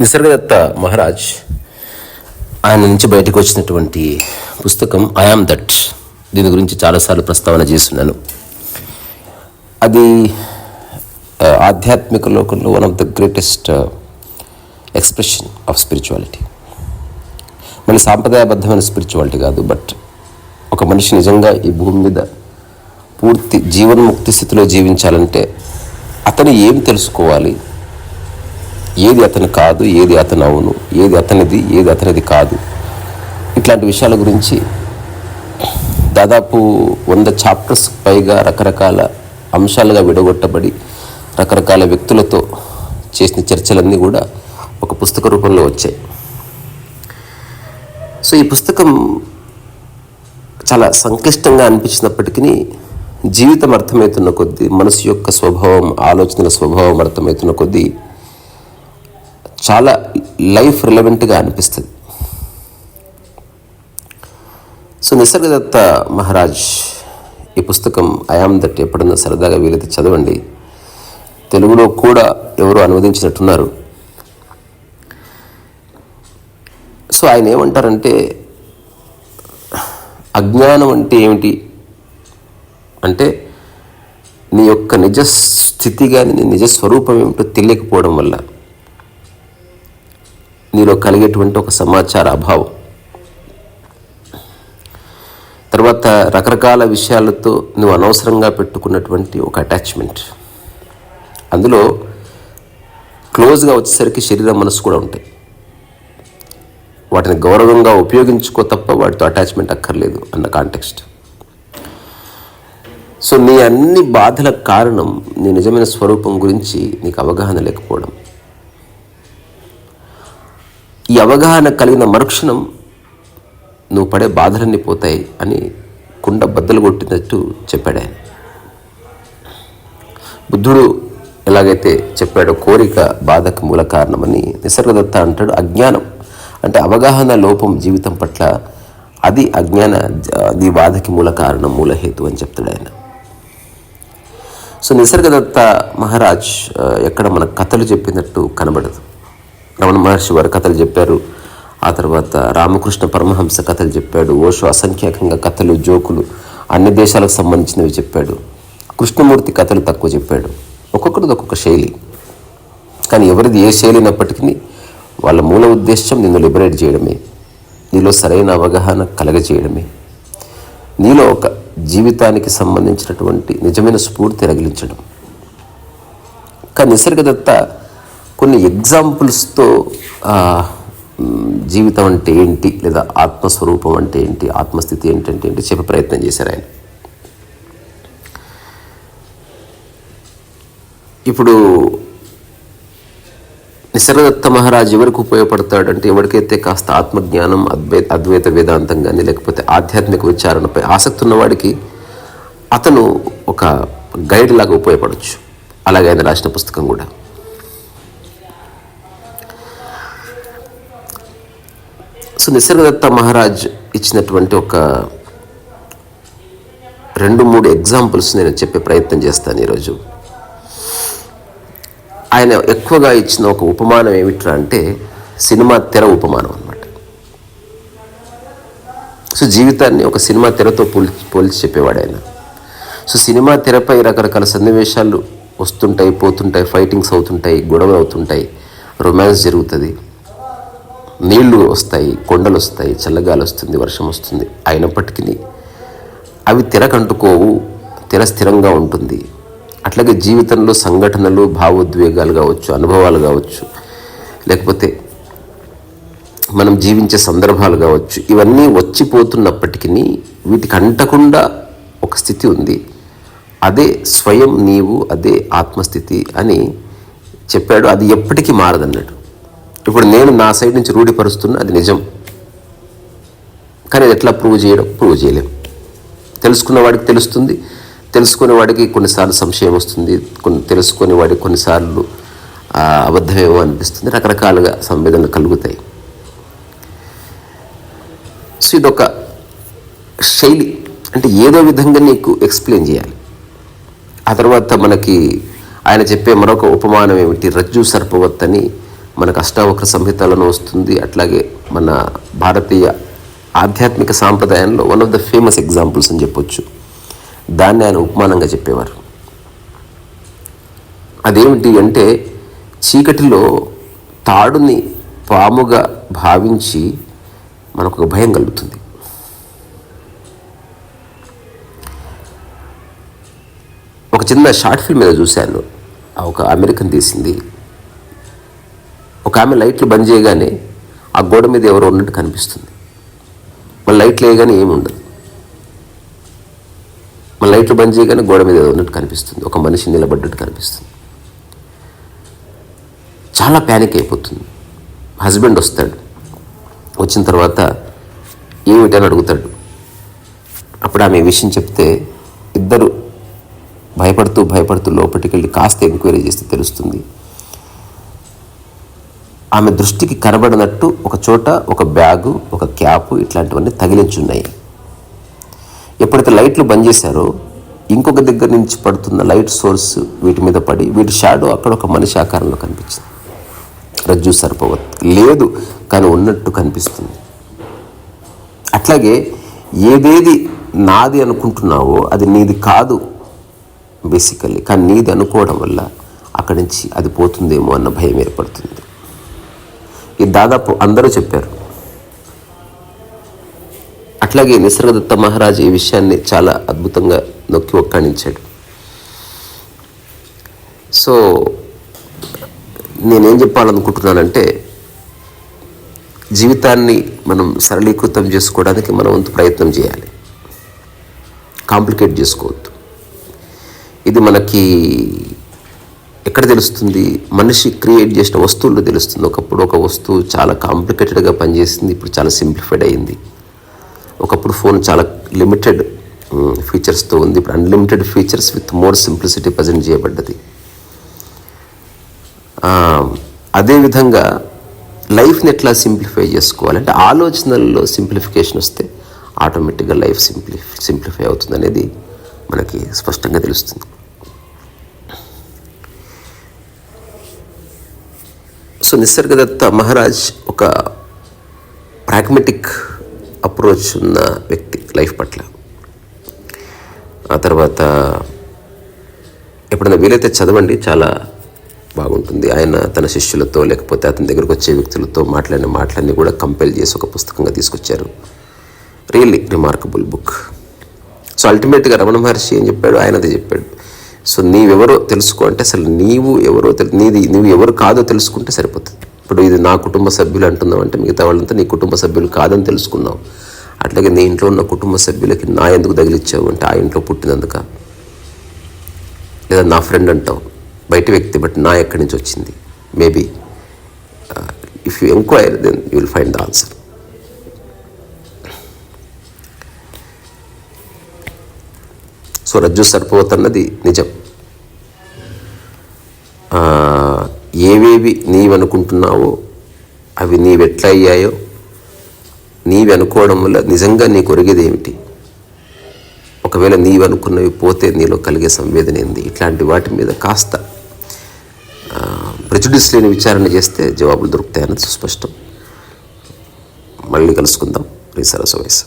నిసర్గదత్త మహారాజ్ ఆయన నుంచి బయటకు వచ్చినటువంటి పుస్తకం ఐఆమ్ దట్ దీని గురించి చాలాసార్లు ప్రస్తావన చేస్తున్నాను. అది ఆధ్యాత్మిక లోకంలో one of the greatest expression of spirituality మళ్ళీ సాంప్రదాయబద్ధమైన స్పిరిచువాలిటీ కాదు బట్ ఒక మనిషి నిజంగా ఈ భూమి మీద పూర్తి జీవన్ముక్తి స్థితిలో జీవించాలంటే అతను ఏం తెలుసుకోవాలి? ఏది అతను కాదు ఏది అతను అవును ఏది అతనిది ఏది అతనిది కాదు. ఇట్లాంటి విషయాల గురించి దాదాపు వంద చాప్టర్స్ పైగా రకరకాల అంశాలుగా విడగొట్టబడి రకరకాల వ్యక్తులతో చేసిన చర్చలన్నీ కూడా ఒక పుస్తక రూపంలో వచ్చాయి. సో ఈ పుస్తకం చాలా సంక్లిష్టంగా అనిపించినప్పటికీ జీవితం అర్థమవుతున్న కొద్దీ మనసు యొక్క స్వభావం ఆలోచనల స్వభావం అర్థమవుతున్న కొద్దీ చాలా లైఫ్ రిలవెంట్గా అనిపిస్తుంది. సో నిసర్గదత్త మహారాజ్ ఈ పుస్తకం ఐఆమ్ దట్ ఎప్పుడన్నా సరదాగా వీలైతే చదవండి. తెలుగులో కూడా ఎవరు అనువదించినట్టున్నారు. సో ఆయన ఏమంటారంటే అజ్ఞానం అంటే ఏమిటి? అంటే నీ యొక్క నిజ స్థితి కానీ నీ నిజ స్వరూపం ఏమిటో తెలియకపోవడం వల్ల. నీలో కలిగేటువంటి ఒక సమాచార అభావం. తర్వాత రకరకాల విషయాలతో నువ్వు అనవసరంగా పెట్టుకున్నటువంటి ఒక అటాచ్మెంట్ అందులో క్లోజ్గా వచ్చేసరికి శరీరం మనసు కూడా ఉంటాయి. వాటిని గౌరవంగా ఉపయోగించుకో తప్ప వాటితో అటాచ్మెంట్ అక్కర్లేదు అన్న కాంటెక్స్ట్ సో నీ అన్ని బాధల కారణం నీ నిజమైన స్వరూపం గురించి నీకు అవగాహన లేకపోవడం. ఈ అవగాహన కలిగిన మరుక్షణం నువ్వు పడే బాధలన్నీ పోతాయి అని కుండ బద్దలు కొట్టినట్టు చెప్పాడు ఆయన. బుద్ధుడు ఎలాగైతే చెప్పాడో కోరిక బాధకు మూల కారణమని నిసర్గదత్త అంటాడు. అజ్ఞానం అంటే అవగాహన లోపం జీవితం పట్ల అది అజ్ఞాన అది బాధకి మూల కారణం మూలహేతు అని చెప్తాడు ఆయన. సో నిసర్గదత్త మహారాజ్ ఎక్కడ మన కథలు చెప్పినట్టు కనబడదు. రమణ మహర్షి వారి కథలు చెప్పారు. ఆ తర్వాత రామకృష్ణ పరమహంస కథలు చెప్పాడు. ఓషో అసంఖ్యాకంగా కథలు జోకులు అన్ని దేశాలకు సంబంధించినవి చెప్పాడు. కృష్ణమూర్తి కథలు తక్కువ చెప్పాడు. ఒక్కొక్కరిది ఒక్కొక్క శైలి. కానీ ఎవరిది ఏ శైలి అయినప్పటికీ వాళ్ళ మూల ఉద్దేశం నిన్ను లిబరేట్ చేయడమే. నీలో సరైన అవగాహన కలగజేయడమే. నీలో ఒక జీవితానికి సంబంధించినటువంటి నిజమైన స్ఫూర్తి రగిలించడం. కానీ నిసర్గదత్త కొన్ని ఎగ్జాంపుల్స్తో జీవితం అంటే ఏంటి? లేదా ఆత్మస్వరూపం అంటే ఏంటి? ఆత్మస్థితి ఏంటంటే ఏంటి? చెప్పే ప్రయత్నం చేశారు ఆయన. ఇప్పుడు నిసర్గదత్త మహారాజ్ ఎవరికి ఉపయోగపడతాడంటే ఎవరికైతే కాస్త ఆత్మజ్ఞానం అద్వై అద్వైత వేదాంతం కానీ లేకపోతే ఆధ్యాత్మిక విచారణపై ఆసక్తి ఉన్నవాడికి అతను ఒక గైడ్ లాగా ఉపయోగపడవచ్చు అలాగే ఆయన రాసిన పుస్తకం కూడా. సో నిసర్గదత్త మహారాజ్ ఇచ్చినటువంటి ఒక రెండు మూడు ఎగ్జాంపుల్స్ నేను చెప్పే ప్రయత్నం చేస్తాను ఈరోజు. ఆయన ఎక్కువగా ఇచ్చిన ఒక ఉపమానం ఏమిట్రా అంటే సినిమా తెర ఉపమానం అనమాట సో జీవితాన్ని ఒక సినిమా తెరతో పోల్చి పోల్చి చెప్పేవాడు ఆయన. సో సినిమా తెరపై రకరకాల సన్నివేశాలు వస్తుంటాయి పోతుంటాయి ఫైటింగ్స్ అవుతుంటాయి గొడవలు అవుతుంటాయి రొమాన్స్ జరుగుతుంది. నీళ్ళు వస్తాయి కొండలు వస్తాయి చల్లగాలి వస్తుంది వర్షం వస్తుంది అయినప్పటికీ అవి తెరకంటుకోవు తెర స్థిరంగా ఉంటుంది. అట్లాగే జీవితంలో సంఘటనలు భావోద్వేగాలు కావచ్చు అనుభవాలు కావచ్చు లేకపోతే మనం జీవించే సందర్భాలు కావచ్చు ఇవన్నీ వచ్చిపోతున్నప్పటికీ వీటికి అంటకుండా ఒక స్థితి ఉంది. అదే స్వయం నీవు అదే ఆత్మస్థితి అని చెప్పాడు. అది ఎప్పటికీ మారదన్నాడు. ఇప్పుడు నేను నా సైడ్ నుంచి రూఢిపరుస్తున్నా అది నిజం. కానీ అది ఎట్లా ప్రూవ్ చేయడం? ప్రూవ్ చేయలేం. తెలుసుకున్న వాడికి తెలుస్తుంది. తెలుసుకునే వాడికి కొన్నిసార్లు సంశయం వస్తుంది. కొన్ని తెలుసుకునే వాడికి కొన్నిసార్లు అబద్ధమేమో అనిపిస్తుంది. రకరకాలుగా సంవేదనలు కలుగుతాయి. సో ఇదొక శైలి. అంటే ఏదో విధంగా నీకు ఎక్స్ప్లెయిన్ చేయాలి. ఆ తర్వాత మనకి ఆయన చెప్పే మరొక ఉపమానం ఏమిటి? రజ్జు సర్పవత్ అని మనకు అష్టావక్ర సంహితలను వస్తుంది. అట్లాగే మన భారతీయ ఆధ్యాత్మిక సాంప్రదాయంలో one of the famous examples అని చెప్పొచ్చు. దాన్ని ఆయన ఉపమానంగా చెప్పేవారు. అదేమిటి అంటే చీకటిలో తాడుని పాముగా భావించి మనకు ఒక భయం కలుగుతుంది. ఒక చిన్న షార్ట్ ఫిల్మ్ మీద చూశాను. ఒక అమెరికన్ తీసింది. ఒక ఆమె లైట్లు బంద్ చేయగానే ఆ గోడ మీద ఎవరో ఉన్నట్టు కనిపిస్తుంది. మళ్ళీ లైట్లు వేయగానే ఏమి ఉండదు. మళ్ళీ లైట్లు బంద్ చేయగానే గోడ మీద ఏదో ఉన్నట్టు కనిపిస్తుంది. ఒక మనిషి నిలబడ్డట్టు కనిపిస్తుంది. చాలా ప్యానిక్ అయిపోతుంది. హస్బెండ్ వస్తాడు. వచ్చిన తర్వాత ఏమిటని అడుగుతాడు. అప్పుడు ఆమె విషయం చెప్తే ఇద్దరు భయపడుతూ భయపడుతూ లోపలికి వెళ్ళి కాస్త ఎంక్వైరీ చేస్తే తెలుస్తుంది. ఆమె దృష్టికి కనబడినట్టు ఒక చోట ఒక బ్యాగు ఒక క్యాప్ ఇట్లాంటివన్నీ తగిలించున్నాయి. ఎప్పుడైతే లైట్లు బంద్ చేశారో ఇంకొక దగ్గర నుంచి పడుతున్న లైట్ సోర్స్ వీటి మీద పడి వీటి షాడో అక్కడ ఒక మనిషి ఆకారంలో కనిపించింది. రజ్జు సరిపోవద్దు లేదు కానీ ఉన్నట్టు కనిపిస్తుంది. అట్లాగే ఏదేది నాది అనుకుంటున్నావో అది నీది కాదు బేసికల్లీ. కానీ నీది అనుకోవడం వల్ల అక్కడి నుంచి అది పోతుందేమో అన్న భయం ఏర్పడుతుంది. ఇది దాదాపు అందరూ చెప్పారు. అట్లాగే నిసర్గదత్త మహారాజ్ ఈ విషయాన్ని చాలా అద్భుతంగా నొక్కి ఒక్కాణించాడు. సో నేనేం చెప్పాలనుకుంటున్నానంటే జీవితాన్ని మనం సరళీకృతం చేసుకోవడానికి మనం వంతు ప్రయత్నం చేయాలి. కాంప్లికేట్ చేసుకోవద్దు. ఇది మనకి ఎక్కడ తెలుస్తుంది? మనిషి క్రియేట్ చేసిన వస్తువుల్లో తెలుస్తుంది. ఒకప్పుడు ఒక వస్తువు చాలా కాంప్లికేటెడ్గా పనిచేసింది. ఇప్పుడు చాలా సింప్లిఫైడ్ అయింది. ఒకప్పుడు ఫోన్ చాలా లిమిటెడ్ ఫీచర్స్తో ఉంది. ఇప్పుడు unlimited features with more simplicity present చేయబడ్డది. అదేవిధంగా లైఫ్ని ఎట్లా సింప్లిఫై చేసుకోవాలంటే ఆలోచనల్లో సింప్లిఫికేషన్ వస్తే ఆటోమేటిక్గా లైఫ్ సింప్లి సింప్లిఫై అవుతుంది అనేది మనకి స్పష్టంగా తెలుస్తుంది. సో నిసర్గదత్త మహారాజ్ ఒక ప్రాగ్మెటిక్ అప్రోచ్ ఉన్న వ్యక్తి లైఫ్ పట్ల. ఆ తర్వాత ఎప్పుడైనా వీలైతే చదవండి చాలా బాగుంటుంది. ఆయన తన శిష్యులతో లేకపోతే అతని దగ్గరకు వచ్చే వ్యక్తులతో మాట్లాడిన మాటలన్నీ కూడా కంపైల్ చేసి ఒక పుస్తకంగా తీసుకొచ్చారు. రియల్లీ రిమార్కబుల్ బుక్ సో అల్టిమేట్గా రమణ మహర్షి ఏం చెప్పాడు? ఆయన అదే చెప్పాడు. సో నీవెవరో తెలుసుకో అంటే అసలు నీవు ఎవరో తెలు నీది నువ్వు ఎవరు కాదో తెలుసుకుంటే సరిపోతుంది. ఇప్పుడు ఇది నా కుటుంబ సభ్యులు అంటున్నావు అంటే మిగతా వాళ్ళంతా నీ కుటుంబ సభ్యులు కాదని తెలుసుకున్నావు. అట్లాగే నీ ఇంట్లో ఉన్న కుటుంబ సభ్యులకి నా ఎందుకు తగిలిచ్చావు అంటే ఆ ఇంట్లో పుట్టినందుక? లేదా నా ఫ్రెండ్ అంటావు బయట వ్యక్తి బట్ నా ఎక్కడి నుంచి వచ్చింది? Maybe if you enquire then you will find the answer so రజ్జు సరిపోతున్నది నిజం. ఏవేవి నీవనుకుంటున్నావో అవి నీవెట్లయ్యాయో నీవి అనుకోవడం వల్ల నిజంగా నీకు ఒరిగేది ఏమిటి ఒకవేళ నీవనుకున్నవి పోతే నీలో కలిగే సంవేదన ఏంది? ఇట్లాంటి వాటి మీద కాస్త ప్రెజుడిస్ లేని విచారణ చేస్తే జవాబులు దొరుకుతాయన్నది సుస్పష్టం. మళ్ళీ కలుసుకుందాం. రీసరస వయసు